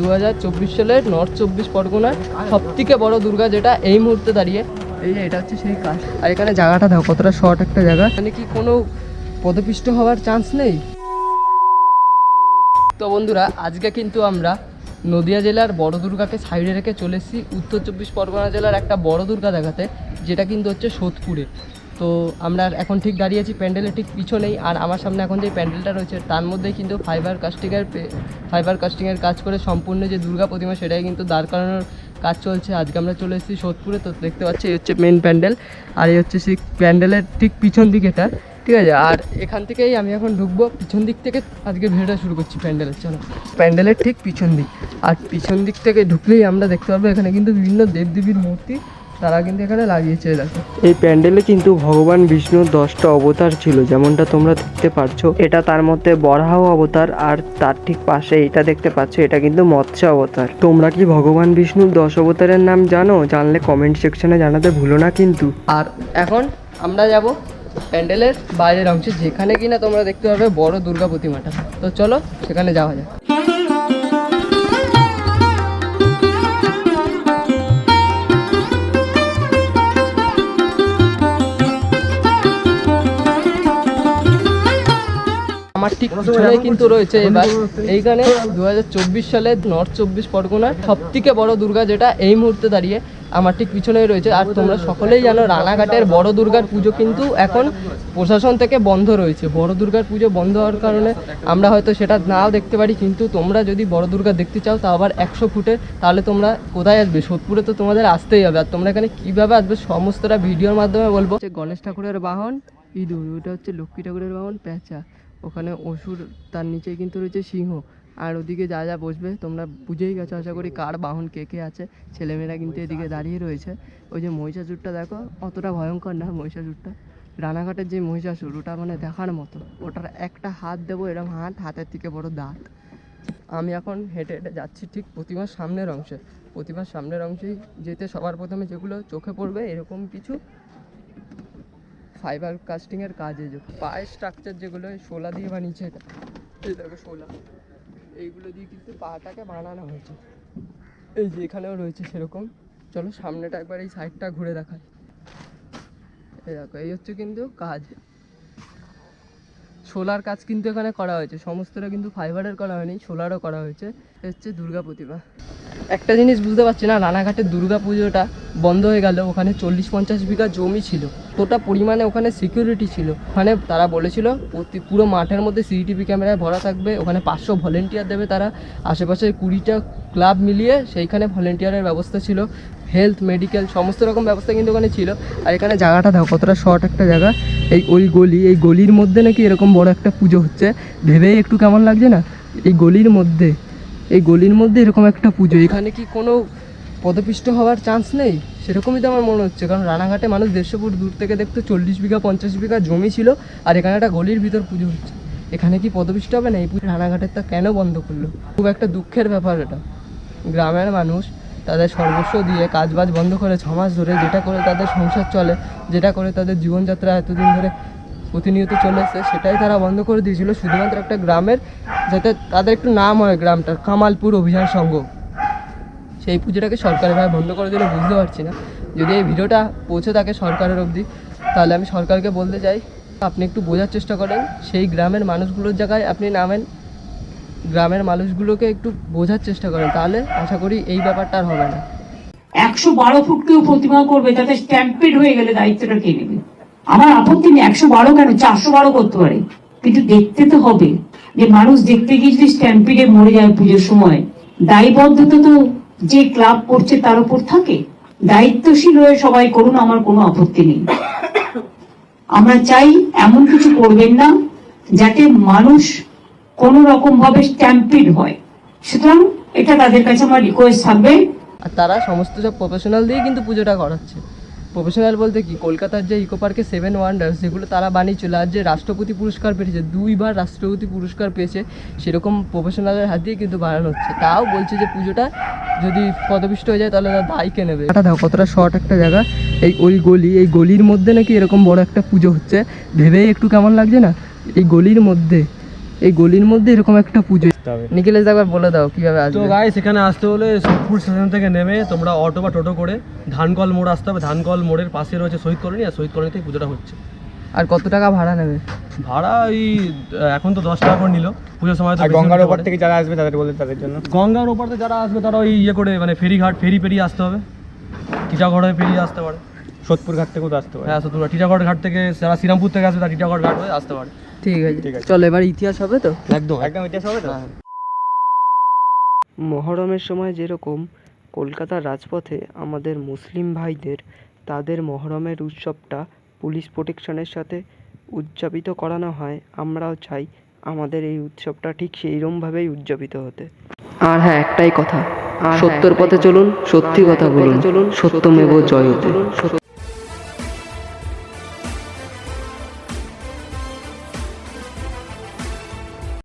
দু হাজার চব্বিশ সালের নর্থ চব্বিশ পরগনার সব থেকে বড় দুর্গা যেটা এই মুহূর্তে দাঁড়িয়ে। এই যে এটা হচ্ছে সেই কাজ। আর এখানে জায়গাটা দেখো কতটা শর্ট একটা জায়গা। এখানে কি কোনো পদপিষ্ট হওয়ার চান্স নেই? তো বন্ধুরা আজকে কিন্তু আমরা নদিয়া জেলার বড় দুর্গাকে সাইডে রেখে চলে এসেছি। উত্তর চব্বিশ পরগনা জেলার একটা বড় দুর্গা দেখাতে যেটা কিন্তু হচ্ছে সোদপুরে। তো আমরা এখন ঠিক দাঁড়িয়ে আছি, প্যান্ডেলের ঠিক পিছনেই। আর আমার সামনে এখন যে প্যান্ডেলটা রয়েছে, তার মধ্যেই কিন্তু ফাইবার কাস্টিংয়ের ফাইবার কাস্টিংয়ের কাজ করে সম্পূর্ণ যে দুর্গা প্রতিমা, সেটাই কিন্তু দাঁড় করানোর কাজ চলছে। আজকে আমরা চলে এসেছি সোদপুরে, তো দেখতে পাচ্ছি, এই হচ্ছে মেন প্যান্ডেল। আর এই হচ্ছে সেই প্যান্ডেলের ঠিক পিছন দিক এটা, ঠিক আছে? আর এখান থেকেই আমি এখন ঢুকবো। পিছন দিক থেকে আজকে ভিডিওটা শুরু করছি প্যান্ডেলের, চলো। প্যান্ডেলের ঠিক পিছন দিক। আর পিছন দিক থেকে ঢুকলেই আমরা দেখতে পাবো এখানে কিন্তু বিভিন্ন দেবদেবীর মূর্তি তারা কিন্তু এখানে লাগিয়েছে দেখো। এই প্যান্ডেলে কিন্তু ভগবান বিষ্ণুর দশটা অবতার ছিল যেমনটা তোমরা দেখতে পাচ্ছ এটা তার মধ্যে বরাহ অবতার আর তার ঠিক পাশে এটা দেখতে পাচ্ছ এটা কিন্তু মৎস্য অবতার। তোমরা কি ভগবান বিষ্ণুর দশ অবতারের নাম জানো? জানলে কমেন্ট সেকশনে জানাতে ভুলো না কিন্তু। আর এখন আমরা যাব প্যান্ডেলের বাইরের অংশে যেখানে কিনা তোমরা দেখতে পাবে বড় দুর্গা প্রতিমাটা। তো চলো সেখানে যাওয়া যাক। আমার ঠিক পিছনে কিন্তু রয়েছে এবার। এইখানে দুহাজার চব্বিশ সালে নর্থ চব্বিশ পরগনার সব থেকে বড় দুর্গা যেটা এই মুহূর্তে দাঁড়িয়ে আমার ঠিক পিছনেই রয়েছে। আর তোমরা সকলেই জানো রানাঘাটের বড় দুর্গার পুজো কিন্তু এখন প্রশাসন থেকে বন্ধ রয়েছে। বড় দুর্গার পুজো বন্ধ হওয়ার কারণে আমরা হয়তো সেটা নাও দেখতে পারি কিন্তু তোমরা যদি বড় দুর্গা দেখতে চাও তা আবার একশো ফুটে তাহলে তোমরা কোথায় আসবে? সোদপুরে তো তোমাদের আসতেই হবে। আর তোমরা এখানে কীভাবে আসবে সমস্তটা ভিডিওর মাধ্যমে বলব। যে গণেশ ঠাকুরের বাহন ইঁদুর ওটা হচ্ছে লক্ষ্মী ঠাকুরের বাহন প্যাঁচা। ওখানে অসুর তার নিচে কিন্তু রয়েছে সিংহ। আর ওদিকে যা যা বসবে তোমরা বুঝেই গেছো আশা করি কার বাহন কে কে আছে। ছেলেমেয়েরা কিন্তু এদিকে দাঁড়িয়ে রয়েছে। ওই যে মহিষাসুরটা দেখো অতটা ভয়ঙ্কর না মহিষাসুরটা। রানাঘাটের যে মহিষাসুর ওটা মানে দেখার মতো। ওটার একটা হাত দেবো এরকম হাত হাতের থেকে বড় দাঁত। আমি এখন হেঁটে হেঁটে যাচ্ছি ঠিক প্রতিমার সামনের অংশে। প্রতিমার সামনের অংশেই যেতে সবার প্রথমে যেগুলো চোখে পড়বে এরকম কিছু ফাইবার কাস্টিংয়ের কাজে যে, পায়ের স্ট্রাকচার যেগুলো, এই শোলা দিয়ে বানিয়েছে এটা। এই দেখো শোলা। এইগুলো দিয়ে কিন্তু পাটাকে বানানো হয়েছে। এই যে এখানেও রয়েছে সেরকম। চলো সামনেটা একবার এই সাইডটা ঘুরে দেখাই। এই দেখো, এই হচ্ছে কিন্তু কাজ। সোলার কাজ কিন্তু এখানে করা হয়েছে। সমস্তটা কিন্তু ফাইবারের করা হয়নি সোলারও করা হয়েছে। হচ্ছে দুর্গা প্রতিমা। একটা জিনিস বুঝতে পারছি না, রানাঘাটের দুর্গা পুজোটা বন্ধ হয়ে গেল, ওখানে চল্লিশ পঞ্চাশ বিঘা জমি ছিল। তোটা পরিমাণে ওখানে সিকিউরিটি ছিল। ওখানে তারা বলেছিল পুরো মাঠের মধ্যে সিসিটিভি ক্যামেরায় ভরা থাকবে, ওখানে পাঁচশো ভলেন্টিয়ার দেবে তারা। আশেপাশে কুড়িটা ক্লাব মিলিয়ে সেইখানে ভলেন্টিয়ারের ব্যবস্থা ছিল। হেলথ মেডিকেল সমস্ত রকম ব্যবস্থা কিন্তু ওখানে ছিল। আর এখানে জায়গাটা দেখো, কতটা শর্ট একটা জায়গা। এই ওই গলি, এই গলির মধ্যে নাকি এরকম বড় একটা পুজো হচ্ছে। ভেবেই একটু কেমন লাগছে না? এই গলির মধ্যে এই গলির মধ্যে এরকম একটা পুজো। এখানে কি কোনো পদপিষ্ট হওয়ার চান্স নেই? সেরকমই তো আমার মনে হচ্ছে। কারণ রানাঘাটে মানুষ দেড়শো ফুট দূর থেকে দেখতো চল্লিশ বিঘা পঞ্চাশ বিঘা জমি ছিল আর এখানে একটা গলির ভিতর পুজো হচ্ছে। এখানে কি পদপিষ্ট হবে না? এই পুজো রানাঘাটের তা কেন বন্ধ করল? খুব একটা দুঃখের ব্যাপার এটা। গ্রামের মানুষ তাদের সর্বস্ব দিয়ে কাজবাজ বন্ধ করে ছ মাস ধরে যেটা করে তাদের সংসার চলে যেটা করে তাদের জীবনযাত্রা এতদিন ধরে প্রতিনিয়ত চলে এসেছে সেটাই তারা বন্ধ করে দিয়েছিল। শুধুমাত্র একটা গ্রামের, যাতে তাদের একটু নাম হয় গ্রামটার, কামালপুর অভিযান সংঘ। সেই পুজোটাকে সরকারিভাবে বন্ধ করে দিলে, বুঝতে পারছি না। যদি এই ভিডিওটা পৌঁছে থাকে সরকারের অবধি, তাহলে আমি সরকারকে বলতে চাই, আপনি একটু বোঝার চেষ্টা করেন, সেই গ্রামের মানুষগুলোর জায়গায় আপনি নামেন, গ্রামের মানুষগুলোকে একটু বোঝার চেষ্টা করেন, তাহলে আশা করি এই ব্যাপারটা আর হবে না। একশো বারো ফুট কেউ প্রতিমা করবে তাতে স্ট্যাম্পেড হয়ে গেলে দায়িত্বটা কে নেবে? আমার আপত্তি নেই, একশো বারো কেন? চারশো বারো করতে পারে। কিন্তু দেখতে তো হবে যে মানুষ দেখতে গিয়ে যদি স্ট্যাম্পিডে মরে যায় পুজোর সময়, দায়বদ্ধতা তো যে ক্লাব করছে তার উপর থাকে। দায়িত্বশীল হয়ে সবাই করুন, আমার কোনো আপত্তি নেই। আমরা চাই এমন কিছু করবেন না যাতে মানুষ কোন রকম ভাবে স্ট্যাম্পিড হয়। সুতরাং এটা তাদের কাছে আমার রিকোয়েস্ট থাকবে। আর তারা সমস্ত সব প্রফেশনাল দিয়ে কিন্তু পুজোটা করাচ্ছে। প্রফেশনাল বলতে কি, কলকাতার যে ইকো পার্কে সেভেন ওয়ান্ডার সেগুলো তারা বানিয়েছিল, আর যে রাষ্ট্রপতি পুরস্কার পেয়েছে, দুইবার রাষ্ট্রপতি পুরস্কার পেয়েছে, সেরকম প্রফেশনালের হাত দিয়ে কিন্তু বানানো হচ্ছে। তাও বলছে যে পুজোটা যদি পদপিষ্ট হয়ে যায়, তাহলে তারা দায়কে নেবে? দেখো, কতটা শর্ট একটা জায়গা। এই ওই গলি, এই গলির মধ্যে নাকি এরকম বড় একটা পুজো হচ্ছে। ভেবেই একটু কেমন লাগছে না? এই গলির মধ্যে এই গলির মধ্যে এরকম একটা পুজো। হবে। নিখিলেশ একবার বলে দাও কীভাবে তো আসবে। গাইস এখানে আসতে হলে সোদপুর স্টেশন থেকে নেমে তোমরা অটো বা টোটো করে ধানকল মোড় আসতে হবে। ধানকল মোড়ের পাশে রয়েছে শহীদ কলোনি আর শহীদ কলোনিতে পুজোটা হচ্ছে। আর কত টাকা ভাড়া নেবে? ভাড়া এই আহ, এখন তো দশ টাকা করে নিল। পুজোর সময় তো গঙ্গার ওপর পারে। থেকে যারা আসবে তাদের বলে তাদের জন্য। গঙ্গার ওপর থেকে যারা আসবে তারা ওই ইয়ে করে মানে ফেরিঘাট ফেরি পেরিয়ে আসতে হবে। টিটাগড় হয়ে পেরিয়ে আসতে পারে। সোদপুর ঘাট থেকেও তো আসতে পারে। হ্যাঁ তোমরা টিটাগড় ঘাট থেকে যারা শ্রীরামপুর থেকে আসবে তারা টিটাগড় ঘাট হয়ে আসতে পারে। ঠিক আছে। ঠিক আছে। চলো এবার ইতিহাস হবে তো? একদম একদম ইতিহাস হবে তো? মহরমের সময় যেরকম কলকাতার রাজপথে আমাদের মুসলিম ভাইদের তাদের মহরমের উৎসবটা পুলিশ প্রোটেকশনের সাথে উদযাপিত করানো হয় আমরাও চাই আমাদের এই উৎসবটা ঠিক সেইরমভাবেই উদযাপিত হতে। আর হ্যাঁ একটাই কথা। সত্যর পথে চলুন সত্যি কথা বলুন। চলুন সত্যমেব জয়তে।